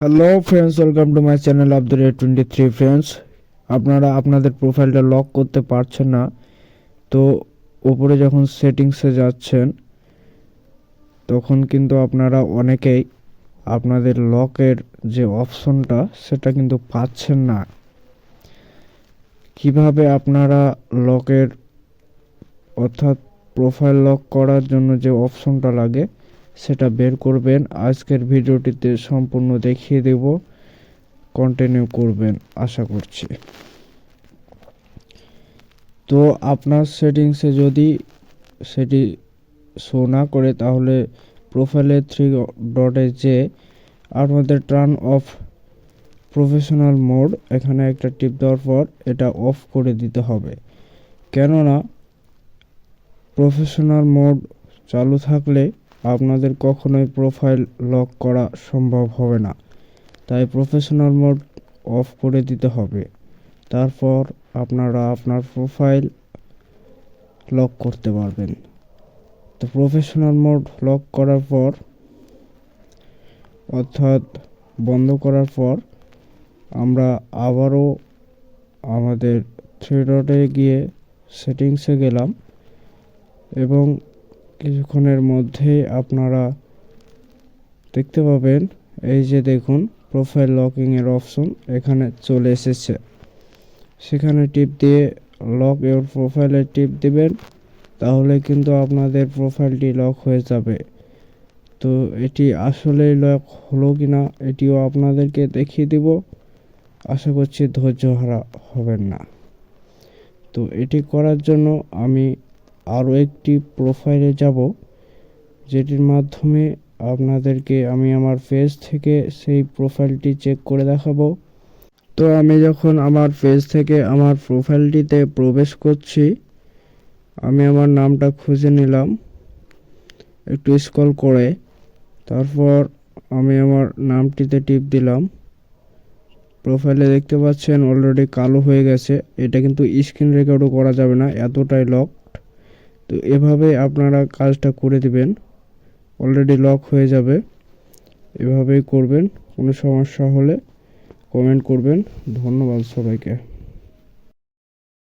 Hello friends welcome to my channel Abdul twenty three friends আপনারা আপনাদের প্রোফাইলটা lock করতে পারছেন না। তো উপরে যখন সেটিংসে যাচ্ছেন, তখন কিন্তু আপনারা অনেকেই আপনাদের লকের যে অপশনটা সেটা কিন্তু পাচ্ছেন না। কীভাবে আপনারা লকের অর্থাৎ প্রোফাইল লক করার জন্য যে অপশনটা লাগে সেটা বের করবেন। আজকের ভিডিওটিতে সম্পূর্ণ দেখিয়ে দেব। কন্টিনিউ করবেন, আশা করছি। তো আপনার সেটিংসে যদি সেটি শো না করে, তাহলে প্রোফাইলের থ্রি ডটে যে আপনাদের টার্ন অফ প্রফেশনাল মোড এখানে একটা টিপ দেওয়ার পর এটা অফ করে দিতে হবে। কেননা প্রফেশনাল মোড চালু থাকলে আপনাদের কখনোই প্রোফাইল লক করা সম্ভব হবে না। তাই প্রফেশনাল মোড অফ করে দিতে হবে। তারপর আপনারা আপনার প্রোফাইল লক করতে পারবেন। তো প্রফেশনাল মোড লক করার পর, অর্থাৎ বন্ধ করার পর, আমরা আবারও আমাদের থ্রি ডটে গিয়ে সেটিংসে গেলাম এবং কিছুক্ষণের মধ্যেই আপনারা দেখতে পাবেন। এই যে দেখুন প্রোফাইল লকিং এর অপশন এখানে চলে এসেছে। সেখানে টিপ দিয়ে লক ইওর প্রোফাইলে টিপ দিবেন, তাহলে কিন্তু আপনাদের প্রোফাইলটি লক হয়ে যাবে। তো এটি আসলেই লক হলো কিনা, এটিও আপনাদেরকে দেখিয়ে দিব। আশা করছি ধৈর্য হারা হবেন না। তো এটি করার জন্য আমি আরও একটি প্রোফাইলে যাব, যেটির মাধ্যমে আপনাদেরকে আমি আমার পেজ থেকে সেই প্রোফাইলটি চেক করে দেখাবো। তো আমি যখন আমার পেজ থেকে আমার প্রোফাইলটিতে প্রবেশ করছি, আমি আমার নামটা খুঁজে নিলাম, একটু স্ক্রল করে, তারপর আমি আমার নামটিতে টিপ দিলাম। প্রোফাইলে দেখতে পাচ্ছেন অলরেডি কালো হয়ে গেছে, এটা কিন্তু স্ক্রিন রেকর্ডও করা যাবে না, এতটাই লক তো এভাবে আপনারা কাজটা করে দিবেন। অলরেডি লক হয়ে যাবে। এভাবেই করবেন। কোনো সমস্যা হলে কমেন্ট করবেন। ধন্যবাদ সবাইকে।